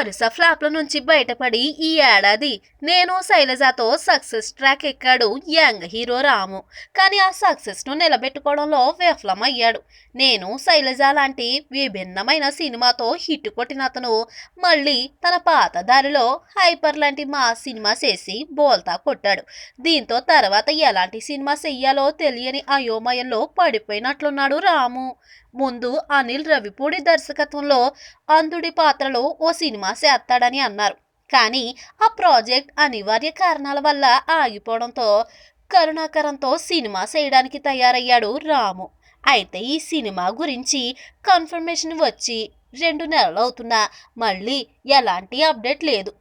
వరుస ఫ్లాప్ల నుంచి బయటపడి ఈ ఏడాది నేను శైలజతో సక్సెస్ ట్రాక్ ఎక్కాడు యంగ్ హీరో రాము. కానీ ఆ సక్సెస్ను నిలబెట్టుకోవడంలో విఫలమయ్యాడు. నేను శైలజ లాంటి విభిన్నమైన సినిమాతో హిట్ కొట్టిన అతను మళ్ళీ తన పాత దారిలో హైపర్ లాంటి మా సినిమా చేసి బోల్తా కొట్టాడు. దీంతో తర్వాత ఎలాంటి సినిమా చెయ్యాలో తెలియని అయోమయంలో పడిపోయినట్లున్నాడు రాము. ముందు అనిల్ రవిపూడి దర్శకత్వంలో అంధుడి పాత్రలో ఓ సినిమా చేస్తాడని అన్నారు. కానీ ఆ ప్రాజెక్ట్ అనివార్య కారణాల వల్ల ఆగిపోవడంతో కరుణాకరంతో సినిమా చేయడానికి తయారయ్యాడు రాము. అయితే ఈ సినిమా గురించి కన్ఫర్మేషన్ వచ్చి రెండు నెలలు అవుతున్నా మళ్ళీ ఎలాంటి అప్డేట్ లేదు.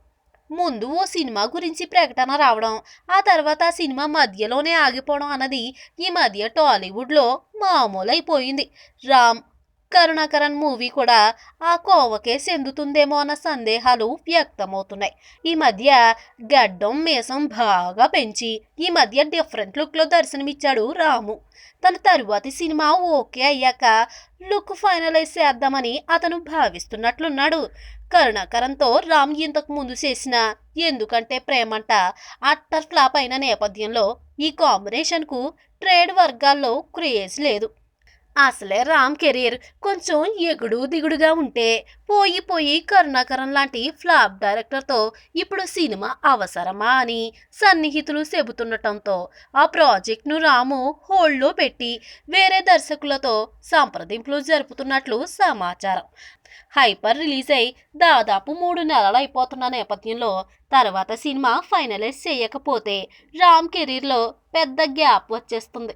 ముందు ఓ సినిమా గురించి ప్రకటన రావడం ఆ తర్వాత ఆ సినిమా మధ్యలోనే ఆగిపోవడం అన్నది ఈ మధ్య టాలీవుడ్లో మామూలైపోయింది. రామ్ కరుణాకరణ్ మూవీ కూడా ఆ కోవకే చెందుతుందేమో అన్న సందేహాలు వ్యక్తమవుతున్నాయి. ఈ మధ్య గడ్డం మీసం బాగా పెంచి ఈ మధ్య డిఫరెంట్ లుక్లో దర్శనమిచ్చాడు రాము. తన తరువాతి సినిమా ఓకే అయ్యాక లుక్ ఫైనలైజ్ చేద్దామని అతను భావిస్తున్నట్లున్నాడు. కరుణాకరంతో రామ్ ఇంతకు ముందు చేసిన ఎందుకంటే ప్రేమంట అట్టర్ ఫ్లాప్ అయిన నేపథ్యంలో ఈ కాంబినేషన్కు ట్రేడ్ వర్గాల్లో క్రేజ్ లేదు. అసలే రామ్ కెరీర్ కొంచెం ఎగుడు దిగుడుగా ఉంటే పోయి పోయి కరుణాకరం లాంటి ఫ్లాప్ డైరెక్టర్తో ఇప్పుడు సినిమా అవసరమా అని సన్నిహితులు చెబుతుండటంతో ఆ ప్రాజెక్ట్ను రాము హోల్డ్లో పెట్టి వేరే దర్శకులతో సంప్రదింపులు జరుపుతున్నట్లు సమాచారం. హైపర్ రిలీజ్ అయి దాదాపు మూడు నెలలు అయిపోతున్న నేపథ్యంలో తర్వాత సినిమా ఫైనలైజ్ చేయకపోతే రామ్ కెరీర్లో పెద్ద గ్యాప్ వచ్చేస్తుంది.